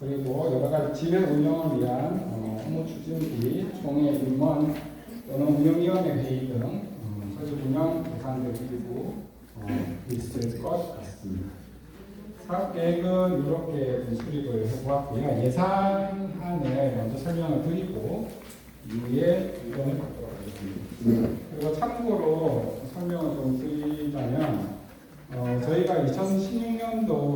그리고 여러 가지 지회 운영을 위한 어, 업무 추진비, 총회 임원 또는 운영위원회 회의 등 어, 소유 운영 예산들 일부 어, 있을 것 같습니다. 사업 계획은 이렇게 수립을 해보았고요. 예산안을 먼저 설명을 드리고 이후에 의견을 받도록 하겠습니다. 그리고 참고로 설명을 좀 드리자면 어, 저희가 2016년도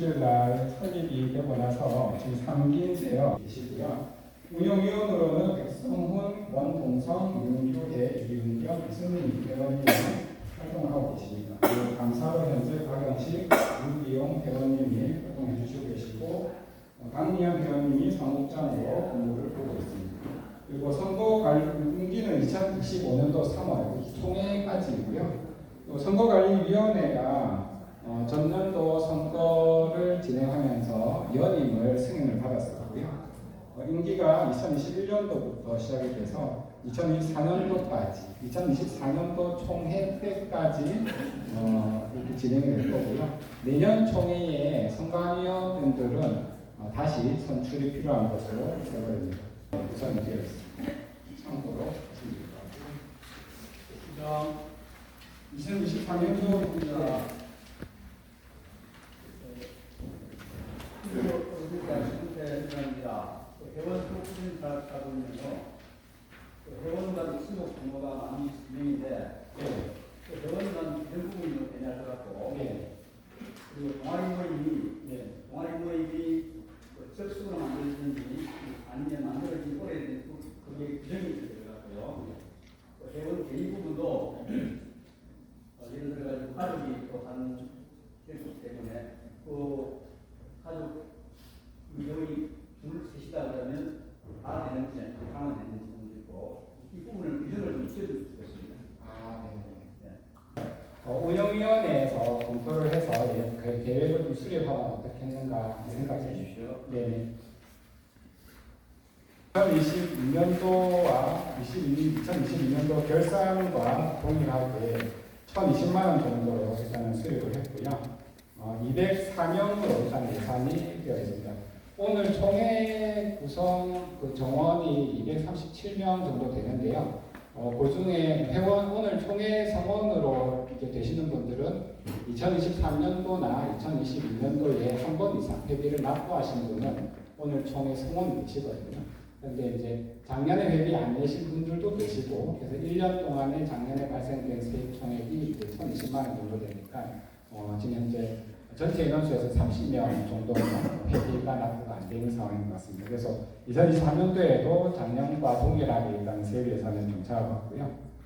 10월 20일 날 설립이 되고 나서 지금 3기인데요. 계시고요. 운영위원으로는 백성훈, 원동성, 윤규대, 이윤경, 이승민, 회원님이 활동하고 계십니다. 감사로 현재 박영식, 윤기용 회원님이 활동해 주시고 계시고 어, 강미영 회원님이 사무장으로 업무를 보고 있습니다. 그리고 선거 관리 임기는 2025년도 3월 총회까지이고요. 또 선거관리위원회가 어, 전년도 승인을 받았었고요. 어, 임기가 2021년도부터 시작이 돼서 2024년도까지, 2024년도 총회 때까지 어, 이렇게 진행이 될 거고요. 내년 총회에 선관위원분들은 어, 다시 선출이 필요한 것으로 되어버립니다. 우선 되어. 참고로 같고요. 2023년도입니다. 회원입니다. 회원 수록진 하고 있는데요. 회원단 수록 규모가 많이 진행인데 네. 회원단 대부분이 되냐 해갖고 네. 그리고 동아리 모임이 네. 동아리 모임이 접수로 만들어지는지 아니면 만들어진 오래된 그- 그게 규정이 들어갔고요. 회원 개인 부분도 어, 예를 들어가지고 가족이 또 하는 것이기 때문에 그 가족 이형이 둘 셋이다 그러면 다 되는지 아니면 하나 되는지 문제 있고 이 부분을 규정을 좀 지어줄 수 있습니다. 아, 네. 어, 운영위원회에서 검토를 해서 예, 그 계획을 좀 수립하면 어떻겠는가 생각해 주십시오. 네. 2022년도와 2022년도 결산과 동일하게 1,020만 원 정도로 일단은 수립을 했고요. 어, 204명으로 일단 예산이 되어 있습니다. 오늘 총회 구성 그 정원이 237명 정도 되는데요. 어, 그 중에 회원 오늘 총회 성원으로 이제 되시는 분들은 2023년도나 2022년도에 한 번 이상 회비를 납부하신 분은 오늘 총회 성원이 되시거든요. 그런데 이제 작년에 회비 안 내신 분들도 계시고 그래서 1년 동안에 작년에 발생된 세입 총액이 이제 1,020만 원 정도 되니까 어, 지금 현재 전체 인원수에서 30명 정도 회비가 납부가 안 되는 상황인 것 같습니다. 그래서 2023년도에도 작년과 동일하게 일단 세입 예산을 좀 잡아봤고요.